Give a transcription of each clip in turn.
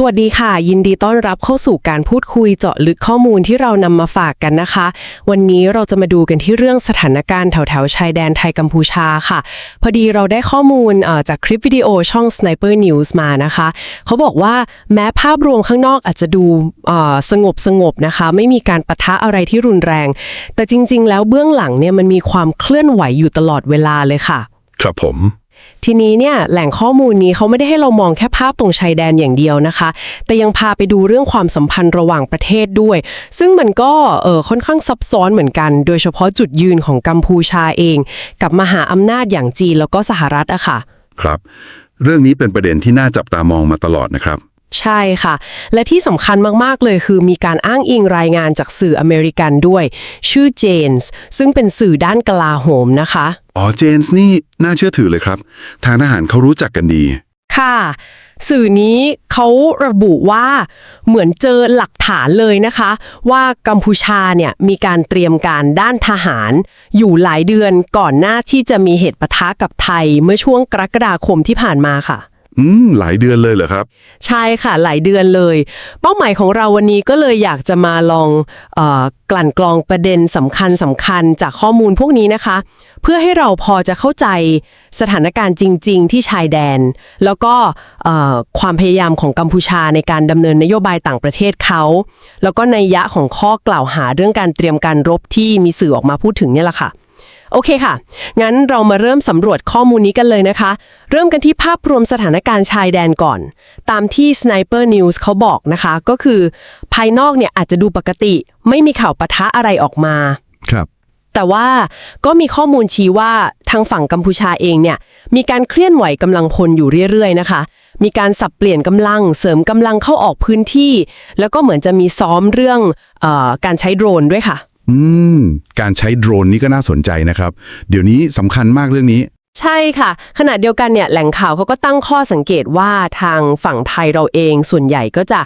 สวัสดีค่ะ ยินดีต้อนรับเข้าสู่การพูดคุยเจาะลึกข้อมูลที่เรานำมาฝากกันนะคะ วันนี้เราจะมาดูกันที่เรื่องสถานการณ์แถวแถวชายแดนไทยกัมพูชาค่ะ พอดีเราได้ข้อมูลเอ่อจากคลิปวิดีโอช่อง Sniper News มานะคะ เขาบอกว่าแม้ภาพรวมข้างนอกอาจจะดูเอ่อสงบสงบนะคะ ไม่มีการปะทะอะไรที่รุนแรง แต่จริง ๆ แล้วเบื้องหลังเนี่ยมันมีความเคลื่อนไหวอยู่ตลอดเวลาเลยค่ะ ครับผม ทีนี้เนี่ยแหล่งข้อมูลนี้เขาไม่ได้ให้เรามองแค่ภาพตรงชายแดนอย่างเดียวนะคะ แต่ยังพาไปดูเรื่องความสัมพันธ์ระหว่างประเทศด้วย ซึ่งมันก็เออค่อนข้างซับซ้อนเหมือนกัน โดยเฉพาะจุดยืนของกัมพูชาเอง กับมหาอำนาจอย่างจีนแล้วก็สหรัฐอะค่ะ ครับ เรื่องนี้เป็นประเด็นที่น่าจับตามองมาตลอดนะครับ ใช่ค่ะ และที่สำคัญมาก ๆ เลยคือมีการอ้างอิงรายงานจากสื่ออเมริกันด้วย ชื่อเจนส์ซึ่งเป็นสื่อด้านกลาโหมนะคะ อ๋อเจนส์นี่น่าเชื่อถือเลยครับ ทางทหารเขารู้จักกันดี ค่ะ สื่อนี้เขาระบุว่าเหมือนเจอหลักฐานเลยนะคะ ว่ากัมพูชาเนี่ยมีการเตรียมการด้านทหาร อยู่หลายเดือนก่อนหน้าที่จะมีเหตุปะทะกับไทยเมื่อช่วงกรกฎาคมที่ผ่านมาค่ะ อืม หลายเดือนเลยเหรอครับ ใช่ค่ะ หลายเดือนเลย เป้าหมายของเราวันนี้ก็เลยอยากจะมาลองออกลั่นกรองประเด็นสำคัญสำคัญจากข้อมูลพวกนี้นะคะ เพื่อให้เราพอจะเข้าใจสถานการณ์จริง ๆ ที่ชายแดน แล้วก็ความพยายามของกัมพูชาในการดำเนินนโยบายต่างประเทศเขา แล้วก็ในยยะของข้อกล่าวหาเรื่องการเตรียมการรบที่มีสื่อออกมาพูดถึงเนี่ยแหละค่ะ โอเคค่ะ งั้นเรามาเริ่มสำรวจข้อมูลนี้กันเลยนะคะ เริ่มกันที่ภาพรวมสถานการณ์ชายแดนก่อน ตามที่ Sniper News เขาบอกนะคะ ก็คือ ภายนอกเนี่ยอาจจะดูปกติ ไม่มีข่าวปะทะอะไรออกมา ครับ แต่ว่าก็มีข้อมูลชี้ว่าทางฝั่งกัมพูชาเองเนี่ยมีการเคลื่อนไหวกำลังพลอยู่เรื่อยๆนะคะ มีการสับเปลี่ยนกำลังเสริมกำลังเข้าออกพื้นที่ แล้วก็เหมือนจะมีซ้อมเรื่องเออการใช้โดรนด้วยค่ะ อืม การใช้โดรนนี่ก็น่าสนใจนะครับ เดี๋ยวนี้สำคัญมากเรื่องนี้ ใช่ค่ะ ขณะเดียวกันเนี่ยแหล่งข่าวเขาก็ตั้งข้อสังเกตว่าทางฝั่งไทยเราเองส่วนใหญ่ก็จะ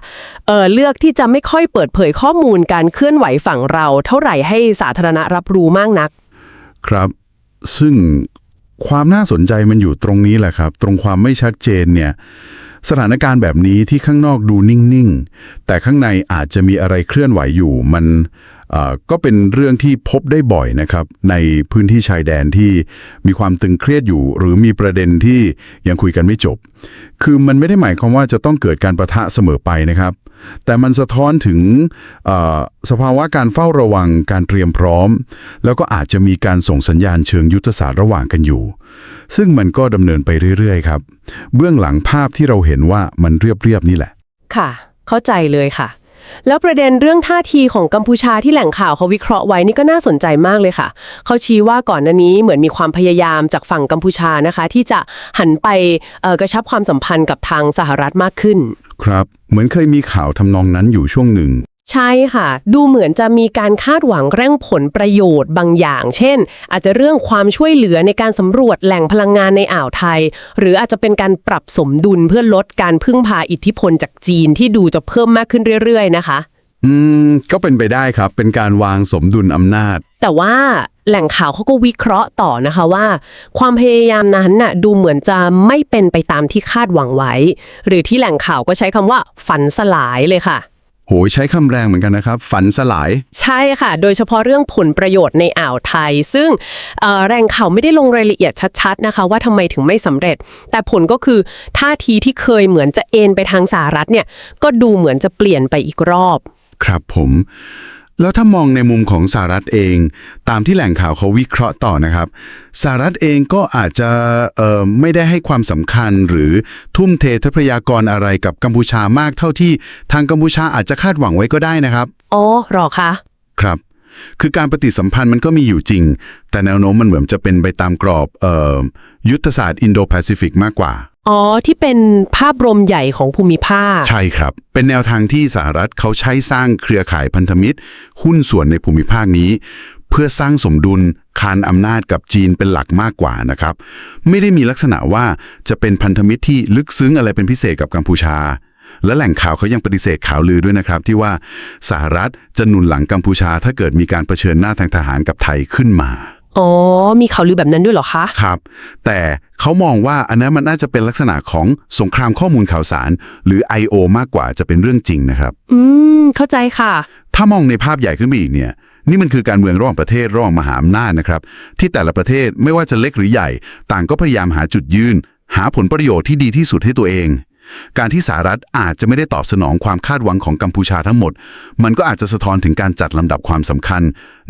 เออเลือกที่จะไม่ค่อยเปิดเผยข้อมูลการเคลื่อนไหวฝั่งเรา เท่าไหร่ให้สาธารณะรับรู้มากนัก ครับ ซึ่งความน่าสนใจมันอยู่ตรงนี้แหละครับ ตรงความไม่ชัดเจนเนี่ย สถานการณ์แบบนี้ที่ข้างนอกดูนิ่ง ๆ แต่ข้างในอาจจะมีอะไรเคลื่อนไหวอยู่ มันเอ่อ ก็เป็นเรื่องที่พบได้บ่อยนะครับ ในพื้นที่ชายแดนที่มีความตึงเครียดอยู่ หรือมีประเด็นที่ยังคุยกันไม่จบ คือมันไม่ได้หมายความว่าจะต้องเกิดการประทะเสมอไปนะครับ แต่มันสะท้อนถึงอ่อสภาวะการเฝ้าระวังการเตรียมพร้อม แล้วก็อาจจะมีการส่งสัญญาณเชิงยุทธศาสตร์ระหว่างกันอยู่ ซึ่งมันก็ดำเนินไปเรื่อยๆครับ เบื้องหลังภาพที่เราเห็นว่ามันเรียบๆนี่แหละ ค่ะ เข้าใจเลยค่ะ แล้วประเด็นเรื่องท่าทีของกัมพูชาที่แหล่งข่าวเขาวิเคราะห์ไว้นี่ก็น่าสนใจมากเลยค่ะ เขาชี้ว่าก่อนหน้านี้เหมือนมีความพยายามจากฝั่งกัมพูชานะคะ ที่จะหันไปกระชับความสัมพันธ์กับทางสหรัฐมากขึ้น ครับ เหมือนเคยมีข่าวทำนองนั้นอยู่ช่วงหนึ่ง ใช่ค่ะ ดูเหมือนจะมีการคาดหวังเร่งผลประโยชน์บางอย่าง เช่น อาจจะเรื่องความช่วยเหลือในการสำรวจแหล่งพลังงานในอ่าวไทย หรืออาจจะเป็นการปรับสมดุลเพื่อลดการพึ่งพาอิทธิพลจากจีนที่ดูจะเพิ่มมากขึ้นเรื่อยๆ นะคะ อืม ก็เป็นไปได้ครับ เป็นการวางสมดุลอำนาจ แต่ว่าแหล่งข่าวเขาก็วิเคราะห์ต่อนะคะว่า ความพยายามนั้นน่ะดูเหมือนจะไม่เป็นไปตามที่คาดหวังไว้ หรือที่แหล่งข่าวก็ใช้คำว่าฝันสลายเลยค่ะโหยใช้คำแรงเหมือนกันนะครับ ฝันสลาย ใช่ค่ะ โดยเฉพาะเรื่องผลประโยชน์ในอ่าวไทย ซึ่งเอ่อแหล่งข่าวไม่ได้ลงรายละเอียดชัดๆนะคะ ว่าทำไมถึงไม่สำเร็จ แต่ผลก็คือท่าทีที่เคยเหมือนจะเอ็นไปทางสหรัฐเนี่ยก็ดูเหมือนจะเปลี่ยนไปอีกรอบ ครับผม แล้วถ้ามองในมุมของสหรัฐเอง ตามที่แหล่งข่าวเขาวิเคราะห์ต่อนะครับสหรัฐเองก็อาจจะเอ่อไม่ได้ให้ความสำคัญหรือทุ่มเททรัพยากรอะไรกับกัมพูชามากเท่าที่ทางกัมพูชาอาจจะคาดหวังไว้ก็ได้นะครับอ๋อหรอคะครับ คือการปฏิสัมพันธ์มันก็มีอยู่จริง แต่แนวโน้มมันเหมือนจะเป็นไปตามกรอบเอ่อยุทธศาสตร์อินโดแปซิฟิกมากกว่า อ๋อ ที่เป็นภาพรวมใหญ่ของภูมิภาค ใช่ครับ เป็นแนวทางที่สหรัฐเขาใช้สร้างเครือข่ายพันธมิตร หุ้นส่วนในภูมิภาคนี้ เพื่อสร้างสมดุลคานอำนาจกับจีนเป็นหลักมากกว่านะครับ ไม่ได้มีลักษณะว่าจะเป็นพันธมิตรที่ลึกซึ้งอะไรเป็นพิเศษกับกัมพูชา และแหล่งข่าวเขายังปฏิเสธข่าวลือด้วยนะครับ ที่ว่าสหรัฐจะหนุนหลังกัมพูชาถ้าเกิดมีการเผชิญหน้าทางทหารกับไทยขึ้นมา อ๋อ มีข่าวลือแบบนั้นด้วยเหรอคะ ครับ แต่เขามองว่าอันนั้นมันน่าจะเป็นลักษณะของสงครามข้อมูลข่าวสาร หรือ I.O. มากกว่าจะเป็นเรื่องจริงนะครับ อืม เข้าใจค่ะ ถ้ามองในภาพใหญ่ขึ้นไปอีกเนี่ย นี่มันคือการเมืองระหว่างประเทศระหว่างมหาอำนาจนะครับ ที่แต่ละประเทศไม่ว่าจะเล็กหรือใหญ่ ต่างก็พยายามหาจุดยืน หาผลประโยชน์ที่ดีที่สุดให้ตัวเอง การที่สหรัฐอาจจะไม่ได้ตอบสนองความคาดหวังของกัมพูชาทั้งหมด มันก็อาจจะสะท้อนถึงการจัดลำดับความสำคัญ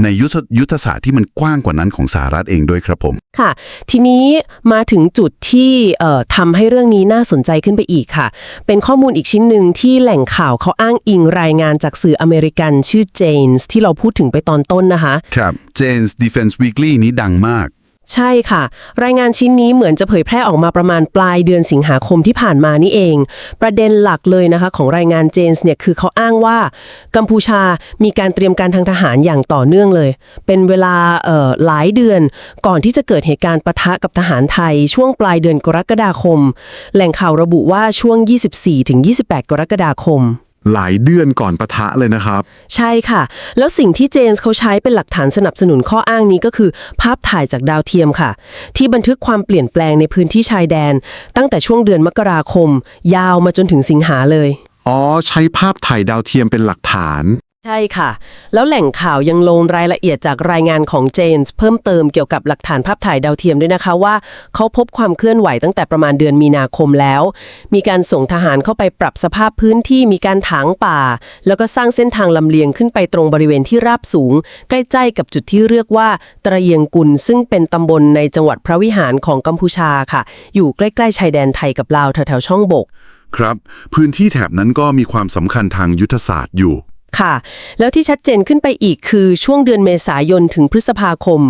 ในยุทธยุทธศาสตร์ที่มันกว้างกว่านั้นของสหรัฐเองด้วยครับผม ค่ะ ทีนี้มาถึงจุดที่เอ่อทำให้เรื่องนี้น่าสนใจขึ้นไปอีกค่ะ เป็นข้อมูลอีกชิ้นหนึ่งที่แหล่งข่าวเขาอ้างอิงรายงานจากสื่ออเมริกันชื่อ Janes ที่เราพูดถึงไปตอนต้นนะคะ ครับ Jane's Defense Weekly นี้ดังมาก ใช่ค่ะ รายงานชิ้นนี้เหมือนจะเผยแพร่ออกมาประมาณปลายเดือนสิงหาคมที่ผ่านมานี่เอง ประเด็นหลักเลยนะคะ ของรายงานเจนส์เนี่ยคือเขาอ้างว่า กัมพูชามีการเตรียมการทางทหารอย่างต่อเนื่องเลย เป็นเวลาเอ่อหลายเดือนก่อนที่จะเกิดเหตุการณ์ปะทะกับทหารไทย ช่วงปลายเดือนกรกฎาคม แหล่งข่าวระบุว่าช่วง 24-28 กรกฎาคม หลายเดือนก่อนปะทะเลยนะครับ ใช่ค่ะ แล้วสิ่งที่เจนส์เขาใช้เป็นหลักฐานสนับสนุนข้ออ้างนี้ก็คือ ภาพถ่ายจากดาวเทียมค่ะ ที่บันทึกความเปลี่ยนแปลงในพื้นที่ชายแดน ตั้งแต่ช่วงเดือนมกราคม ยาวมาจนถึงสิงหาเลย อ๋อ ใช้ภาพถ่ายดาวเทียมเป็นหลักฐาน ใช่ค่ะ แล้วแหล่งข่าวยังลงรายละเอียดจากรายงานของเจนส์เพิ่มเติมเกี่ยวกับหลักฐานภาพถ่ายดาวเทียมด้วยนะคะว่า เขาพบความเคลื่อนไหวตั้งแต่ประมาณเดือนมีนาคมแล้ว มีการส่งทหารเข้าไปปรับสภาพพื้นที่มีการถางป่า แล้วก็สร้างเส้นทางลำเลียงขึ้นไปตรงบริเวณที่ราบสูง ใกล้ๆกับจุดที่เรียกว่าตระเยียงกุลซึ่งเป็นตำบลในจังหวัดพระวิหารของกัมพูชาค่ะ อยู่ใกล้ๆชายแดนไทยกับลาวแถวๆช่องบก ครับ พื้นที่แถบนั้นก็มีความสำคัญทางยุทธศาสตร์อยู่ ค่ะ แล้วที่ชัดเจนขึ้นไปอีกคือช่วงเดือนเมษายนถึงพฤษภาคม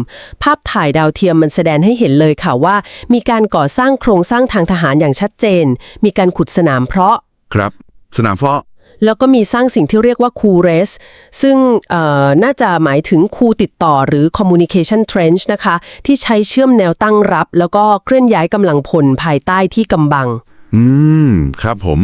ภาพถ่ายดาวเทียมมันแสดงให้เห็นเลยค่ะว่า มีการก่อสร้างโครงสร้างทางทหารอย่างชัดเจน มีการขุดสนามเพาะ ครับ สนามเฟาะแล้วก็มีสร้างสิ่งที่เรียกว่าคูเรส ซึ่งเอ่อน่าจะหมายถึงคูติดต่อหรือ communication trench นะคะ ที่ใช้เชื่อมแนวตั้งรับ แล้วก็เคลื่อนย้ายกำลังพลภายใต้ที่กำบัง อืม ครับผม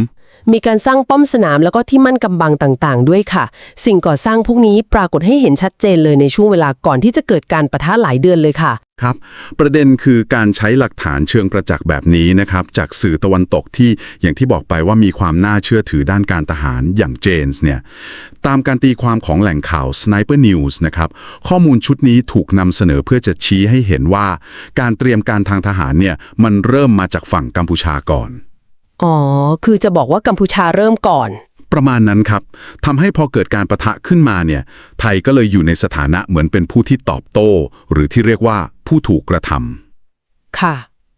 มีการสร้างป้อมสนามแล้วก็ที่มั่นกำบังต่างๆ ด้วยค่ะ สิ่งก่อสร้างพวกนี้ปรากฏให้เห็นชัดเจนเลยในช่วงเวลาก่อนที่จะเกิดการประทะหลายเดือนเลยค่ะ ครับ ประเด็นคือการใช้หลักฐานเชิงประจักษ์แบบนี้นะครับ จากสื่อตะวันตกที่อย่างที่บอกไปว่ามีความน่าเชื่อถือด้านการทหารอย่างเจนส์เนี่ยตามการตีความของแหล่งข่าว Sniper News นะครับข้อมูลชุดนี้ถูกนำเสนอเพื่อจะชี้ให้เห็นว่า การเตรียมการทางทหารเนี่ยมันเริ่มมาจากฝั่งกัมพูชาก่อน อ๋อ คือจะบอกว่ากัมพูชาเริ่มก่อน ประมาณนั้นครับทำให้พอเกิดการประทะขึ้นมาเนี่ย ไทยก็เลยอยู่ในสถานะเหมือนเป็นผู้ที่ตอบโต้ หรือที่เรียกว่าผู้ถูกกระทำค่ะ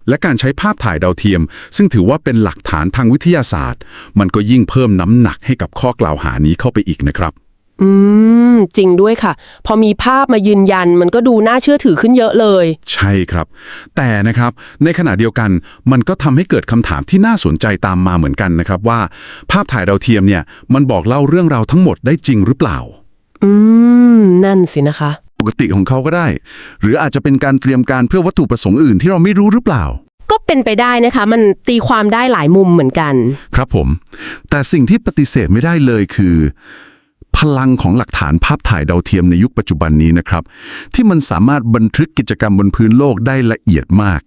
และการใช้ภาพถ่ายดาวเทียม ซึ่งถือว่าเป็นหลักฐานทางวิทยาศาสตร์ มันก็ยิ่งเพิ่มน้ำหนักให้กับข้อกล่าวหานี้เข้าไปอีกนะครับ อืม จริงด้วยค่ะ พอมีภาพมายืนยันมันก็ดูน่าเชื่อถือขึ้นเยอะเลย ใช่ครับ แต่นะครับในขณะเดียวกันมันก็ทำให้เกิดคำถามที่น่าสนใจตามมาเหมือนกันนะครับว่า ภาพถ่ายดาวเทียมเนี่ยมันบอกเล่าเรื่องราวทั้งหมดได้จริงหรือเปล่า อืม นั่นสินะคะ ปกติของเขาก็ได้ หรืออาจจะเป็นการเตรียมการเพื่อวัตถุประสงค์อื่นที่เราไม่รู้หรือเปล่า ก็เป็นไปได้นะคะ มันตีความได้หลายมุมเหมือนกัน ครับผม แต่สิ่งที่ปฏิเสธไม่ได้เลยคือ พลังของหลักฐานภาพถ่ายดาวเทียมในยุคปัจจุบันนี้นะครับ ที่มันสามารถบันทึกกิจกรรมบนพื้นโลกได้ละเอียดมาก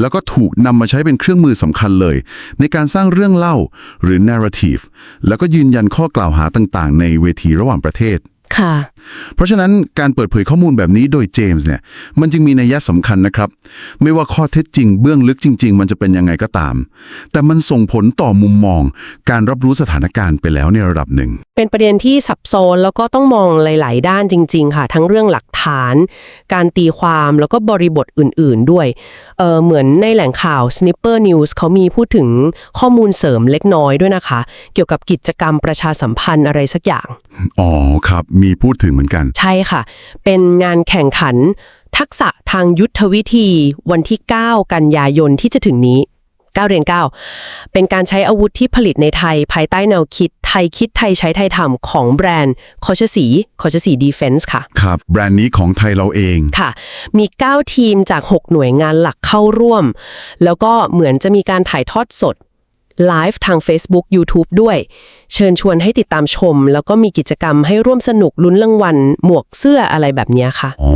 แล้วก็ถูกนำมาใช้เป็นเครื่องมือสำคัญเลย ในการสร้างเรื่องเล่าหรือ narrative แล้วก็ยืนยันข้อกล่าวหาต่างๆ ในเวทีระหว่างประเทศค่ะเพราะฉะนั้นการเปิดเผยข้อมูลแบบนี้โดยเจมส์เนี่ยมันจึงมีนัยสำคัญนะครับ ไม่ว่าข้อเท็จจริงเบื้องลึกจริง ๆ มันจะเป็นยังไงก็ตาม แต่มันส่งผลต่อมุมมอง การรับรู้สถานการณ์ไปแล้วในระดับหนึ่ง เป็นประเด็นที่ซับซ้อนแล้วก็ต้องมองหลาย ๆ ด้านจริง ๆ ค่ะ ทั้งเรื่องหลักฐาน การตีความแล้วก็บริบทอื่น ๆ ด้วยเออเหมือนในแหล่งข่าว Snipper News เขามีพูดถึงข้อมูลเสริมเล็กน้อยด้วยนะคะ เกี่ยวกับกิจกรรมประชาสัมพันธ์อะไรสักอย่างอ๋อครับมีพูดถึงเหมือนกัน ใช่ค่ะ เป็นงานแข่งขัน ทักษะทางยุทธวิธีวันที่ 9 กันยายนที่จะถึงนี้9เรียน9 เป็นการใช้อาวุธที่ผลิตในไทย ภายใต้แนวคิดไทยคิดไทยใช้ไทยทำของแบรนด์คอชสีคอชสีดีเฟนส์ค่ะ ครับ แบรนด์นี้ของไทยเราเองค่ะ มี 9 ทีมจาก 6 หน่วยงานหลักเข้าร่วม แล้วก็เหมือนจะมีการถ่ายทอดสด ไลฟ์ทาง Facebook YouTube ด้วย เชิญชวนให้ติดตามชม แล้วก็มีกิจกรรมให้ร่วมสนุกลุ้นรางวัล หมวกเสื้ออะไรแบบนี้ค่ะ อ๋อ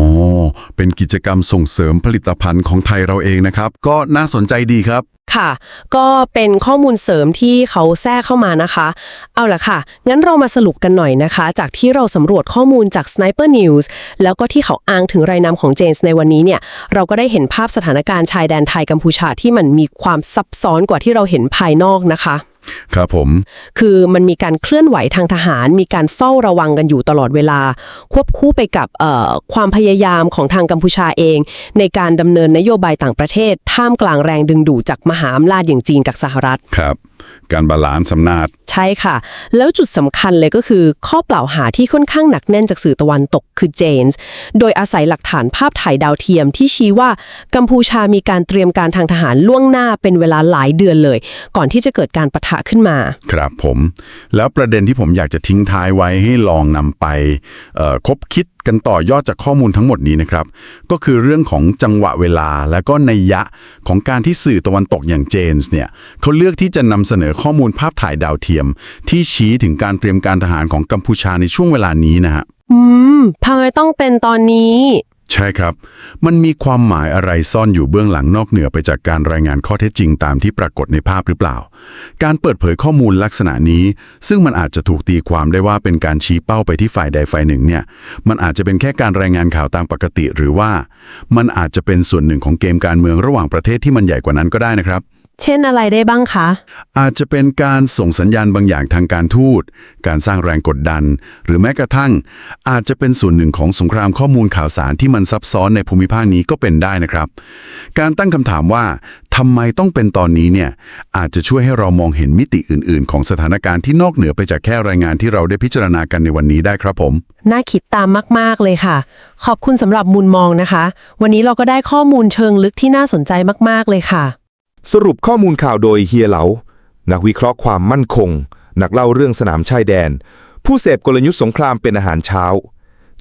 เป็นกิจกรรมส่งเสริมผลิตภัณฑ์ของไทยเราเองนะครับ ก็น่าสนใจดีครับ ค่ะ ก็เป็นข้อมูลเสริมที่เขาแทรกเข้ามานะคะ เอาล่ะค่ะ งั้นเรามาสรุปกันหน่อยนะคะ จากที่เราสำรวจข้อมูลจาก Sniper News แล้วก็ที่เขาอ้างถึงรายนามของเจนส์ในวันนี้เนี่ย เราก็ได้เห็นภาพสถานการณ์ชายแดนไทยกัมพูชาที่มันมีความซับซ้อนกว่าที่เราเห็นภายนอกนะคะ ครับผม คือมันมีการเคลื่อนไหวทางทหาร มีการเฝ้าระวังกันอยู่ตลอดเวลา ควบคู่ไปกับเอ่อความพยายามของทางกัมพูชาเอง ในการดำเนินนโยบายต่างประเทศ ท่ามกลางแรงดึงดูดจากมหาอำนาจอย่างจีนกับสหรัฐครับ การบาลานซ์สำนาจ ใช่ค่ะ แล้วจุดสำคัญเลยก็คือข้อกล่าวหาที่ค่อนข้างหนักแน่นจากสื่อตะวันตกคือเจนส์ โดยอาศัยหลักฐานภาพถ่ายดาวเทียมที่ชี้ว่ากัมพูชามีการเตรียมการทางทหารล่วงหน้าเป็นเวลาหลายเดือนเลย ก่อนที่จะเกิดการประทะขึ้นมา ครับผม แล้วประเด็นที่ผมอยากจะทิ้งท้ายไว้ให้ลองนำไปเอ่อคบคิด กันต่อยอดจากข้อมูลทั้งหมดนี้นะครับ ก็คือเรื่องของจังหวะเวลาและก็นัยยะของการที่สื่อตะวันตกอย่างเจนส์เนี่ยเขาเลือกที่จะนำเสนอข้อมูลภาพถ่ายดาวเทียม ที่ชี้ถึงการเตรียมการทหารของกัมพูชาในช่วงเวลานี้นะฮะอืมทำไมต้องเป็นตอนนี้ ใช่ครับ มันมีความหมายอะไรซ่อนอยู่เบื้องหลังนอกเหนือไปจากการรายงานข้อเท็จจริงตามที่ปรากฏในภาพหรือเปล่า การเปิดเผยข้อมูลลักษณะนี้ ซึ่งมันอาจจะถูกตีความได้ว่าเป็นการชี้เป้าไปที่ฝ่ายใดฝ่ายหนึ่งเนี่ย มันอาจจะเป็นแค่การรายงานข่าวตามปกติ หรือว่า มันอาจจะเป็นส่วนหนึ่งของเกมการเมืองระหว่างประเทศที่มันใหญ่กว่านั้นก็ได้นะครับ เช่นอะไรได้บ้างคะ อาจจะเป็นการส่งสัญญาณบางอย่างทางการทูต การสร้างแรงกดดัน หรือแม้กระทั่ง อาจจะเป็นส่วนหนึ่งของสงครามข้อมูลข่าวสารที่มันซับซ้อนในภูมิภาคนี้ก็เป็นได้นะครับ การตั้งคำถามว่าทำไมต้องเป็นตอนนี้เนี่ยอาจจะช่วยให้เรามองเห็นมิติอื่น ๆ ของสถานการณ์ที่นอกเหนือไปจากแค่รายงานที่เราได้พิจารณากันในวันนี้ได้ครับผม น่าคิดตามมาก ๆ เลยค่ะ ขอบคุณสำหรับมุมมองนะคะ วันนี้เราก็ได้ข้อมูลเชิงลึกที่น่าสนใจมาก ๆ เลยค่ะ สรุปข้อมูลข่าวโดยเฮียเหลา นักวิเคราะห์ความมั่นคง นักเล่าเรื่องสนามชายแดน ผู้เสพกลยุทธ์สงครามเป็นอาหารเช้า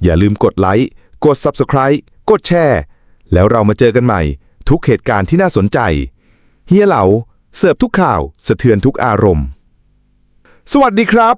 อย่าลืมกดไลค์ กด Subscribe กดแชร์ แล้วเรามาเจอกันใหม่ ทุกเหตุการณ์ที่น่าสนใจ เฮียเหลา เสิร์ฟทุกข่าว สะเทือนทุกอารมณ์ สวัสดีครับ